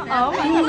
Oh,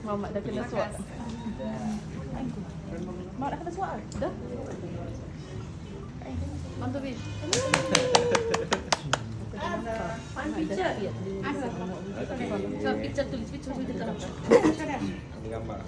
Mama dah kena suap. Mak dah kena suap. Dah. On the way. One picture. So picture tulis picture tulis. Gambar.